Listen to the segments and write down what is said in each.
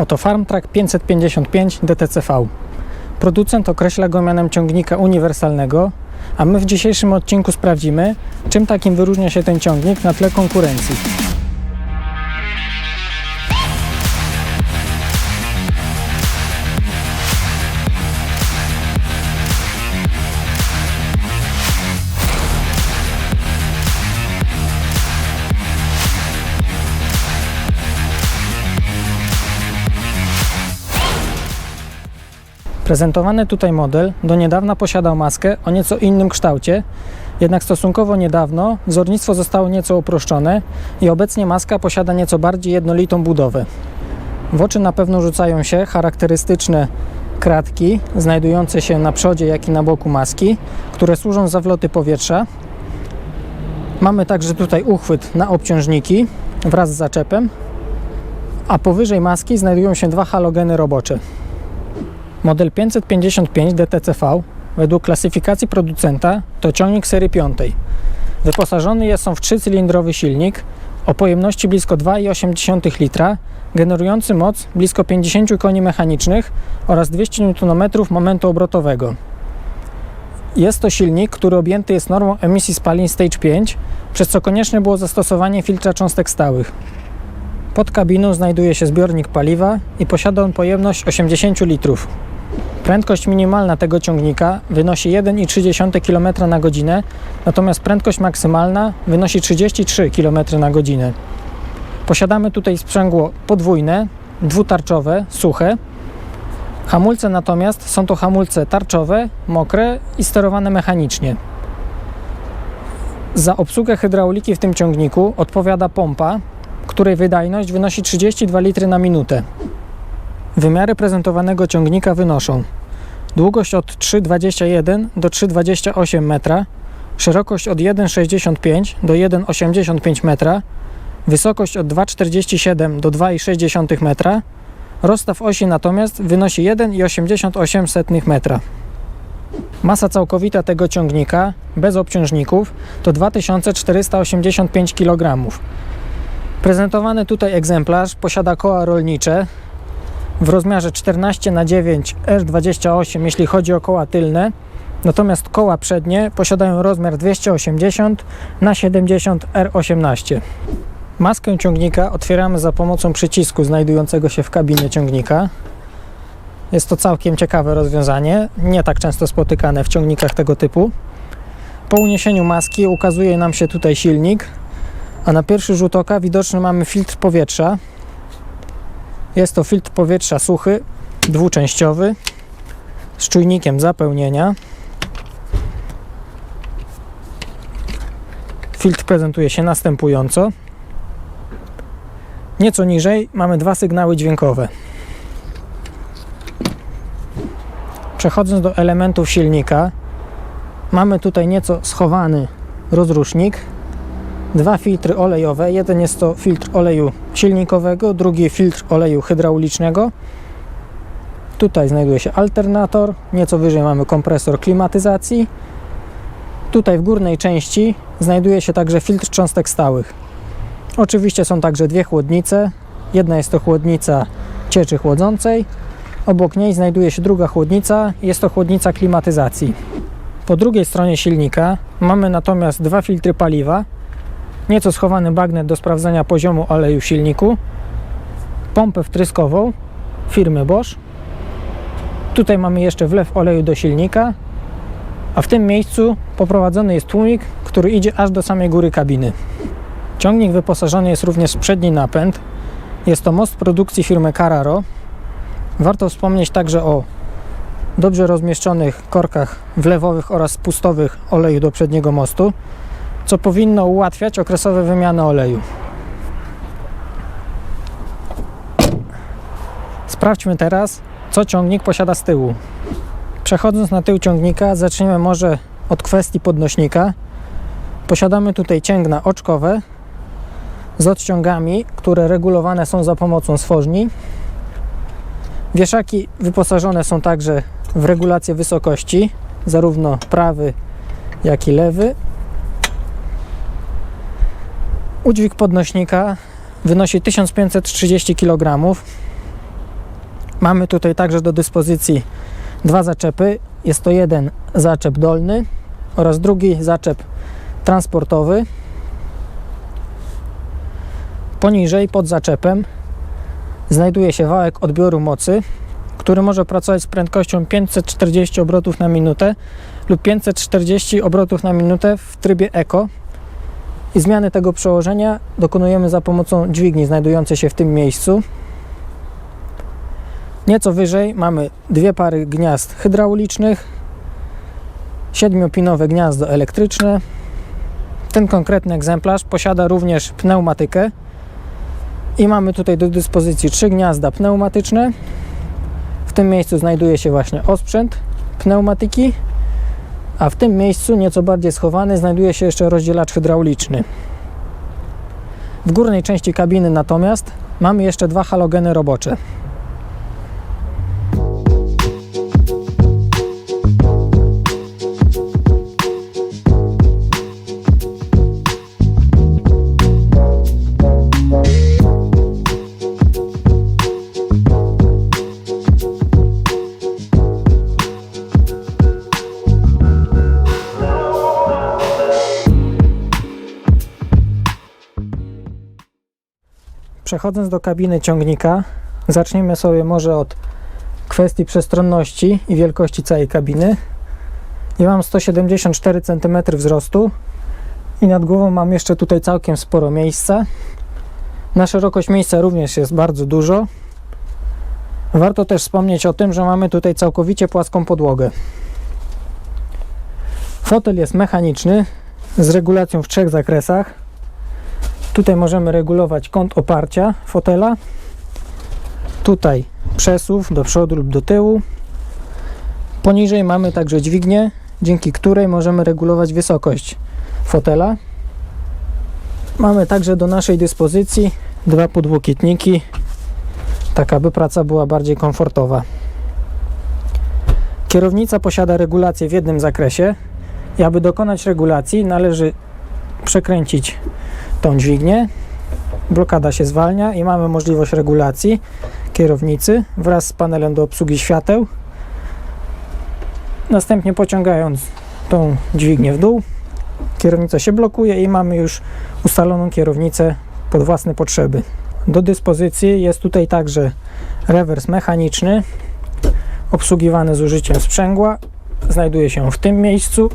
Oto FarmTrack 555 DTCV. Producent określa go mianem ciągnika uniwersalnego, a my w dzisiejszym odcinku sprawdzimy, czym takim wyróżnia się ten ciągnik na tle konkurencji. Prezentowany tutaj model do niedawna posiadał maskę o nieco innym kształcie, jednak stosunkowo niedawno wzornictwo zostało nieco uproszczone i obecnie maska posiada nieco bardziej jednolitą budowę. W oczy na pewno rzucają się charakterystyczne kratki znajdujące się na przodzie jak i na boku maski, które służą za wloty powietrza. Mamy także tutaj uchwyt na obciążniki wraz z zaczepem, a powyżej maski znajdują się dwa halogeny robocze. Model 555 DTCV według klasyfikacji producenta to ciągnik serii 5. Wyposażony jest on w trzycylindrowy silnik o pojemności blisko 2,8 litra, generujący moc blisko 50 koni mechanicznych oraz 200 Nm momentu obrotowego. Jest to silnik, który objęty jest normą emisji spalin Stage 5, przez co konieczne było zastosowanie filtra cząstek stałych. Pod kabiną znajduje się zbiornik paliwa i posiada on pojemność 80 litrów. Prędkość minimalna tego ciągnika wynosi 1,3 km na godzinę, natomiast prędkość maksymalna wynosi 33 km na godzinę. Posiadamy tutaj sprzęgło podwójne, dwutarczowe, suche. Hamulce natomiast są to hamulce tarczowe, mokre i sterowane mechanicznie. Za obsługę hydrauliki w tym ciągniku odpowiada pompa, której wydajność wynosi 32 litry na minutę. Wymiary prezentowanego ciągnika wynoszą długość od 3,21 do 3,28 metra, szerokość od 1,65 do 1,85 metra, wysokość od 2,47 do 2,6 metra, rozstaw osi natomiast wynosi 1,88 metra. Masa całkowita tego ciągnika bez obciążników to 2485 kg. Prezentowany tutaj egzemplarz posiada koła rolnicze w rozmiarze 14 na 9 R28 jeśli chodzi o koła tylne, natomiast koła przednie posiadają rozmiar 280 na 70 R18. Maskę ciągnika otwieramy za pomocą przycisku znajdującego się w kabinie ciągnika. Jest to całkiem ciekawe rozwiązanie, nie tak często spotykane w ciągnikach tego typu. Po uniesieniu maski ukazuje nam się tutaj silnik, a na pierwszy rzut oka widoczny mamy filtr powietrza. Jest to filtr powietrza suchy, dwuczęściowy, z czujnikiem zapełnienia. Filtr prezentuje się następująco. Nieco niżej mamy dwa sygnały dźwiękowe. Przechodząc do elementów silnika, mamy tutaj nieco schowany rozrusznik, dwa filtry olejowe. Jeden jest to filtr oleju silnikowego, drugi filtr oleju hydraulicznego. Tutaj znajduje się alternator, nieco wyżej mamy kompresor klimatyzacji. Tutaj w górnej części znajduje się także filtr cząstek stałych. Oczywiście są także dwie chłodnice. Jedna jest to chłodnica cieczy chłodzącej. Obok niej znajduje się druga chłodnica, jest to chłodnica klimatyzacji. Po drugiej stronie silnika mamy natomiast dwa filtry paliwa, nieco schowany bagnet do sprawdzenia poziomu oleju w silniku, pompę wtryskową firmy Bosch. Tutaj mamy jeszcze wlew oleju do silnika, a w tym miejscu poprowadzony jest tłumik, który idzie aż do samej góry kabiny. Ciągnik wyposażony jest również w przedni napęd. Jest to most produkcji firmy Carraro. Warto wspomnieć także o dobrze rozmieszczonych korkach wlewowych oraz spustowych oleju do przedniego mostu, co powinno ułatwiać okresowe wymiany oleju. Sprawdźmy teraz, co ciągnik posiada z tyłu. Przechodząc na tył ciągnika, zaczniemy może od kwestii podnośnika. Posiadamy tutaj cięgna oczkowe z odciągami, które regulowane są za pomocą stworzni. Wieszaki wyposażone są także w regulację wysokości, zarówno prawy, jak i lewy. Udźwig podnośnika wynosi 1530 kg. Mamy tutaj także do dyspozycji dwa zaczepy. Jest to jeden zaczep dolny oraz drugi zaczep transportowy. Poniżej pod zaczepem znajduje się wałek odbioru mocy, który może pracować z prędkością 540 obrotów na minutę lub 540 obrotów na minutę w trybie Eco. I zmiany tego przełożenia dokonujemy za pomocą dźwigni znajdującej się w tym miejscu. Nieco wyżej mamy dwie pary gniazd hydraulicznych, siedmiopinowe gniazdo elektryczne. Ten konkretny egzemplarz posiada również pneumatykę i mamy tutaj do dyspozycji trzy gniazda pneumatyczne. W tym miejscu znajduje się właśnie osprzęt pneumatyki, a w tym miejscu nieco bardziej schowany znajduje się jeszcze rozdzielacz hydrauliczny. W górnej części kabiny natomiast mamy jeszcze dwa halogeny robocze. Przechodząc do kabiny ciągnika, zaczniemy sobie może od kwestii przestronności i wielkości całej kabiny. Ja mam 174 cm wzrostu i nad głową mam jeszcze tutaj całkiem sporo miejsca. Na szerokość miejsca również jest bardzo dużo. Warto też wspomnieć o tym, że mamy tutaj całkowicie płaską podłogę. Fotel jest mechaniczny z regulacją w trzech zakresach. Tutaj możemy regulować kąt oparcia fotela. Tutaj przesuw do przodu lub do tyłu. Poniżej mamy także dźwignię, dzięki której możemy regulować wysokość fotela. Mamy także do naszej dyspozycji dwa podłokietniki, tak aby praca była bardziej komfortowa. Kierownica posiada regulację w jednym zakresie i aby dokonać regulacji należy przekręcić tą dźwignię. Blokada się zwalnia i mamy możliwość regulacji kierownicy wraz z panelem do obsługi świateł. Następnie pociągając tą dźwignię w dół, kierownica się blokuje i mamy już ustaloną kierownicę pod własne potrzeby. Do dyspozycji jest tutaj także rewers mechaniczny obsługiwany z użyciem sprzęgła. Znajduje się w tym miejscu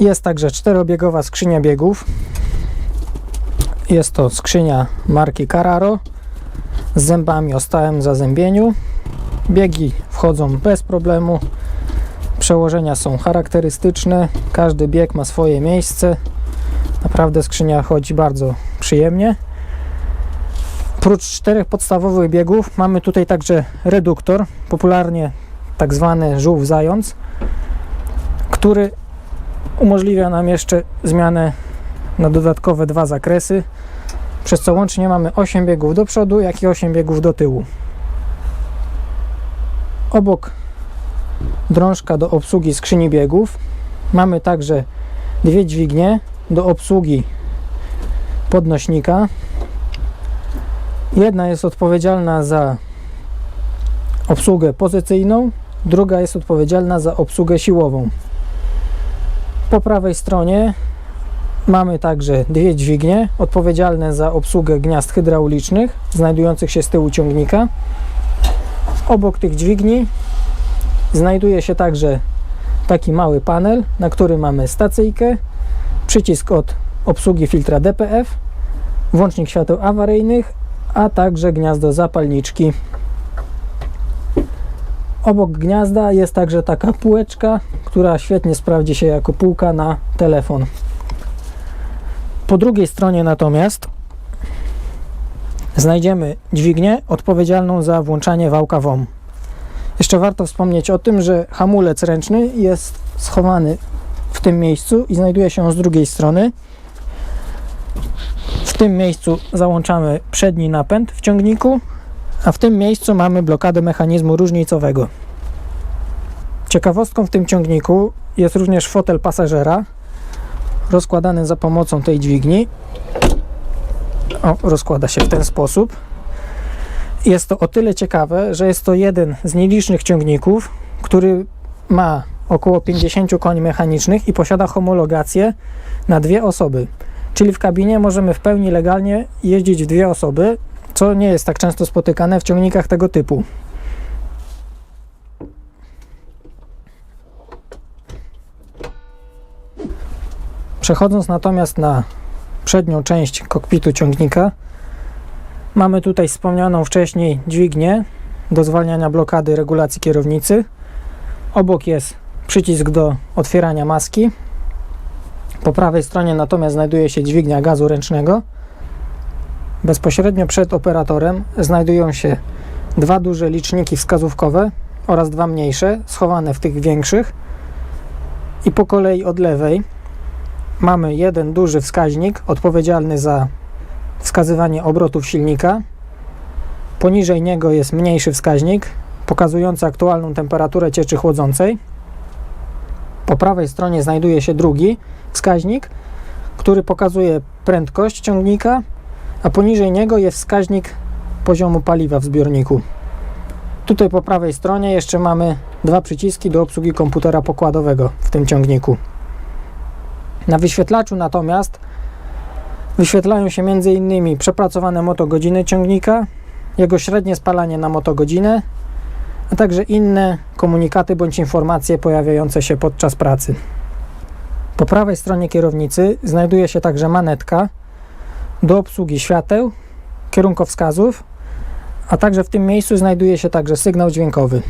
jest także czterobiegowa skrzynia biegów. Jest to skrzynia marki Carraro z zębami o stałym zazębieniu. Biegi wchodzą bez problemu. Przełożenia są charakterystyczne. Każdy bieg ma swoje miejsce. Naprawdę skrzynia chodzi bardzo przyjemnie. Prócz czterech podstawowych biegów mamy tutaj także reduktor, popularnie tak zwany żółw zając, który umożliwia nam jeszcze zmianę na dodatkowe dwa zakresy, przez co łącznie mamy 8 biegów do przodu, jak i 8 biegów do tyłu. Obok drążka do obsługi skrzyni biegów mamy także dwie dźwignie do obsługi podnośnika. Jedna jest odpowiedzialna za obsługę pozycyjną, druga jest odpowiedzialna za obsługę siłową. Po prawej stronie mamy także dwie dźwignie odpowiedzialne za obsługę gniazd hydraulicznych znajdujących się z tyłu ciągnika. Obok tych dźwigni znajduje się także taki mały panel, na którym mamy stacyjkę, przycisk od obsługi filtra DPF, włącznik świateł awaryjnych, a także gniazdo zapalniczki. Obok gniazda jest także taka półeczka, która świetnie sprawdzi się jako półka na telefon. Po drugiej stronie natomiast znajdziemy dźwignię odpowiedzialną za włączanie wałka WOM. Jeszcze warto wspomnieć o tym, że hamulec ręczny jest schowany w tym miejscu i znajduje się z drugiej strony. W tym miejscu załączamy przedni napęd w ciągniku, a w tym miejscu mamy blokadę mechanizmu różnicowego. Ciekawostką w tym ciągniku jest również fotel pasażera rozkładany za pomocą tej dźwigni. O, rozkłada się w ten sposób. Jest to o tyle ciekawe, że jest to jeden z nielicznych ciągników, który ma około 50 koni mechanicznych i posiada homologację na dwie osoby. Czyli w kabinie możemy w pełni legalnie jeździć w dwie osoby, co nie jest tak często spotykane w ciągnikach tego typu. Przechodząc natomiast na przednią część kokpitu ciągnika, mamy tutaj wspomnianą wcześniej dźwignię do zwalniania blokady regulacji kierownicy. Obok jest przycisk do otwierania maski. Po prawej stronie natomiast znajduje się dźwignia gazu ręcznego. Bezpośrednio przed operatorem znajdują się dwa duże liczniki wskazówkowe oraz dwa mniejsze, schowane w tych większych. I po kolei od lewej mamy jeden duży wskaźnik odpowiedzialny za wskazywanie obrotów silnika. Poniżej niego jest mniejszy wskaźnik pokazujący aktualną temperaturę cieczy chłodzącej. Po prawej stronie znajduje się drugi wskaźnik, który pokazuje prędkość ciągnika, a poniżej niego jest wskaźnik poziomu paliwa w zbiorniku. Tutaj po prawej stronie jeszcze mamy dwa przyciski do obsługi komputera pokładowego w tym ciągniku. Na wyświetlaczu natomiast wyświetlają się m.in. przepracowane motogodziny ciągnika, jego średnie spalanie na motogodzinę, a także inne komunikaty bądź informacje pojawiające się podczas pracy. Po prawej stronie kierownicy znajduje się także manetka do obsługi świateł, kierunkowskazów, a także w tym miejscu znajduje się także sygnał dźwiękowy.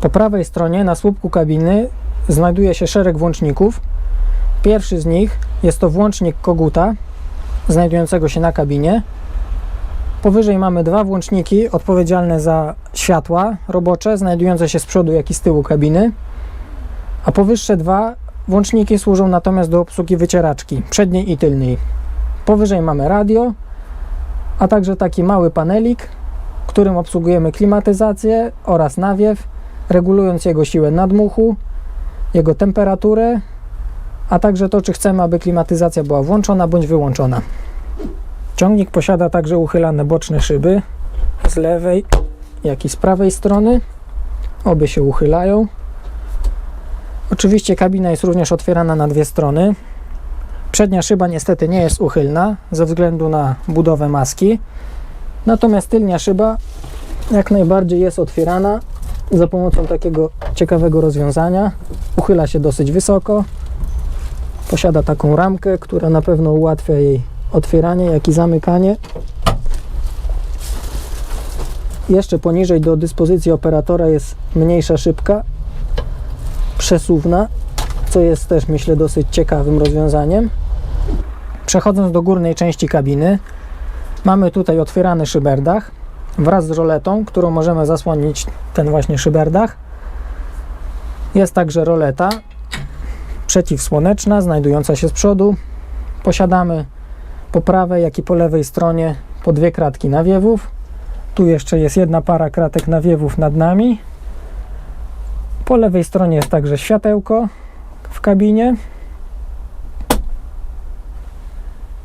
Po prawej stronie na słupku kabiny znajduje się szereg włączników. Pierwszy z nich jest to włącznik koguta znajdującego się na kabinie. Powyżej mamy dwa włączniki odpowiedzialne za światła robocze, znajdujące się z przodu, jak i z tyłu kabiny. A powyższe dwa włączniki służą natomiast do obsługi wycieraczki przedniej i tylnej. Powyżej mamy radio, a także taki mały panelik, którym obsługujemy klimatyzację oraz nawiew, regulując jego siłę nadmuchu, jego temperaturę, a także to, czy chcemy, aby klimatyzacja była włączona bądź wyłączona. Ciągnik posiada także uchylane boczne szyby z lewej, jak i z prawej strony. Obie się uchylają. Oczywiście kabina jest również otwierana na dwie strony. Przednia szyba niestety nie jest uchylna ze względu na budowę maski. Natomiast tylnia szyba jak najbardziej jest otwierana za pomocą takiego ciekawego rozwiązania. Uchyla się dosyć wysoko. Posiada taką ramkę, która na pewno ułatwia jej otwieranie, jak i zamykanie. Jeszcze poniżej do dyspozycji operatora jest mniejsza szybka przesuwna, co jest też myślę dosyć ciekawym rozwiązaniem. Przechodząc do górnej części kabiny, mamy tutaj otwierany szyberdach wraz z roletą, którą możemy zasłonić ten właśnie szyberdach. Jest także roleta przeciwsłoneczna, znajdująca się z przodu. Posiadamy po prawej, jak i po lewej stronie po dwie kratki nawiewów. Tu jeszcze jest jedna para kratek nawiewów nad nami. Po lewej stronie jest także światełko w kabinie.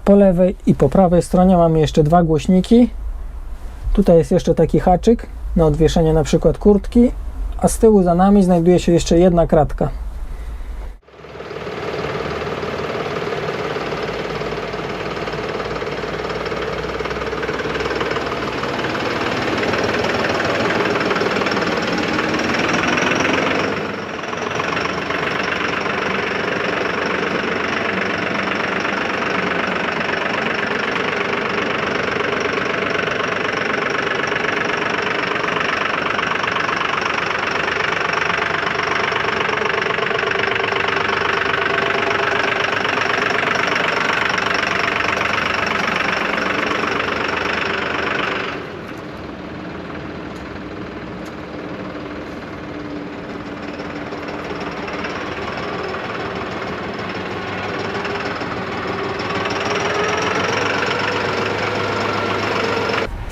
Po lewej i po prawej stronie mamy jeszcze dwa głośniki. Tutaj jest jeszcze taki haczyk na odwieszenie na przykład kurtki, a z tyłu za nami znajduje się jeszcze jedna kratka.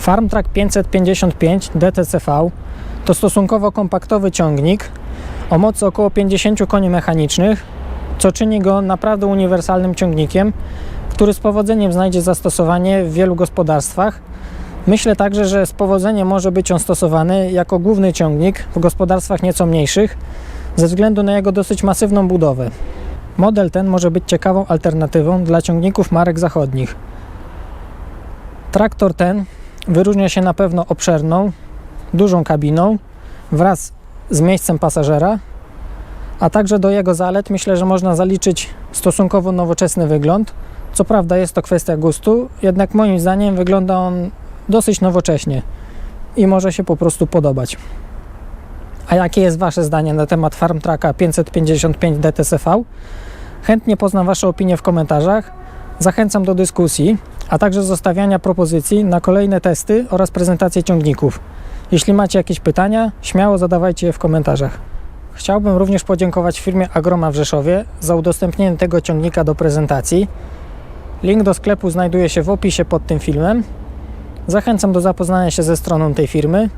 FarmTrack 555 DTCV to stosunkowo kompaktowy ciągnik o mocy około 50 koni mechanicznych, co czyni go naprawdę uniwersalnym ciągnikiem, który z powodzeniem znajdzie zastosowanie w wielu gospodarstwach, Myślę także, że z powodzeniem może być on stosowany jako główny ciągnik w gospodarstwach nieco mniejszych ze względu na jego dosyć masywną budowę. Model ten może być ciekawą alternatywą dla ciągników marek zachodnich. Traktor ten wyróżnia się na pewno obszerną, dużą kabiną wraz z miejscem pasażera, a także do jego zalet myślę, że można zaliczyć stosunkowo nowoczesny wygląd. Co prawda jest to kwestia gustu, jednak moim zdaniem wygląda on dosyć nowocześnie i może się po prostu podobać. A jakie jest Wasze zdanie na temat FarmTracka 555 DTCV? Chętnie poznam Wasze opinie w komentarzach. Zachęcam do dyskusji, a także zostawiania propozycji na kolejne testy oraz prezentacje ciągników. Jeśli macie jakieś pytania, śmiało zadawajcie je w komentarzach. Chciałbym również podziękować firmie Agroma w Rzeszowie za udostępnienie tego ciągnika do prezentacji. Link do sklepu znajduje się w opisie pod tym filmem. Zachęcam do zapoznania się ze stroną tej firmy.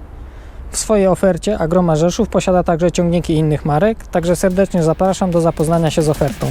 W swojej ofercie Agroma Rzeszów posiada także ciągniki innych marek, także serdecznie zapraszam do zapoznania się z ofertą.